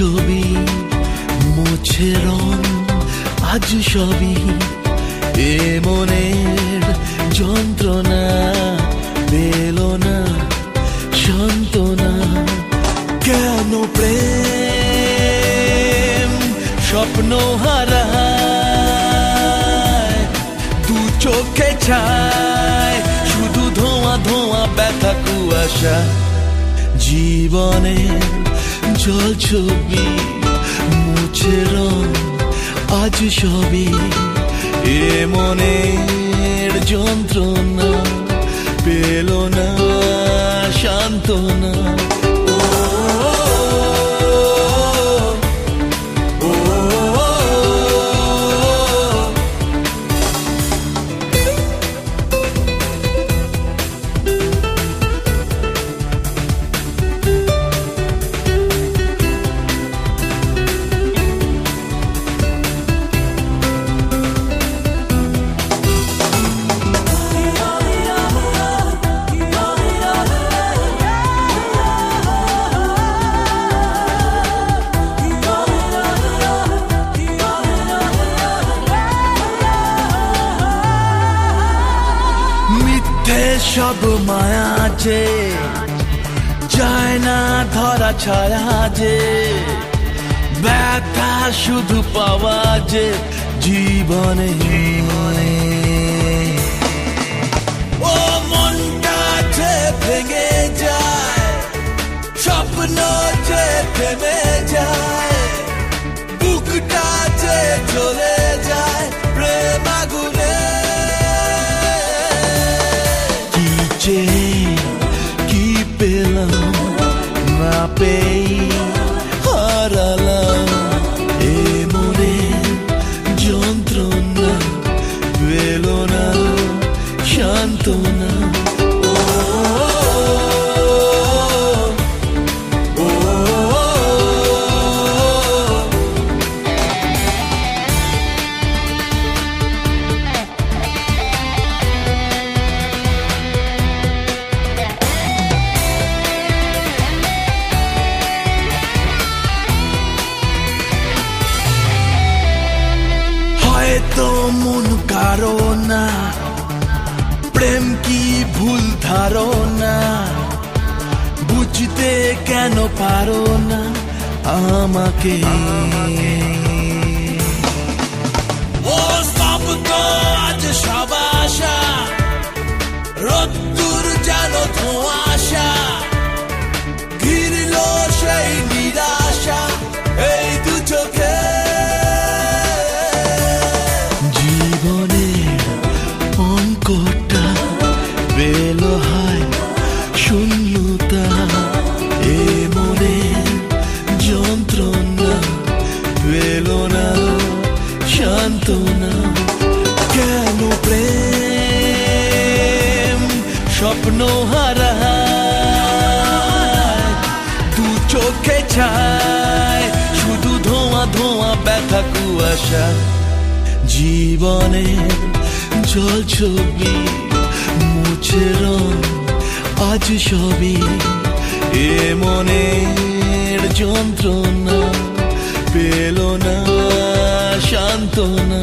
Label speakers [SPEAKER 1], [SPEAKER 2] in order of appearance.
[SPEAKER 1] ছবি, মুছে রং, আজ সবই এ মনের যন্ত্রণা পেল না সান্ত্বনা। কেন প্রেম স্বপ্ন হারা দু চোখে ছায়, শুধু ধোঁয়া ধোঁয়া ব্যথা কুয়াশা। জীবনে জল ছবি মুছে রং আজ সবই। এ মনের যন্ত্রণা পেল না সান্ত্বনা। সব মায়া যে যায় না ধরা ছায়া যে। ব্যথা শুধু পাওয়া যে জীবনে। ও মনটা যে ভেঙে যায়, স্বপ্ন যে থেমে যায়, বুকটা যে চলে না পেয়ে হারালাম এ মনে যন্ত্রণা পেল না হয়তো মন কারও না প্রেম কি ভুল ধারণা বুঝতে কেন পারো না আমাকে ও সব তো আজ সব আশা রোদ্দুর যেন ধোঁয়াশা পেল শূন্যতা এ যন্ত্রণা পেল না, সান্ত্বনা, কেন প্রেম? স্বপ্ন হারায়, দু চোখে ধোঁয়া ধোঁয়া, ব্যথা, কুয়াশা, জীবনের জল ছবি। হয়েছে রং আজ সবই এ মনের যন্ত্রণা। পেল না সান্ত্বনা।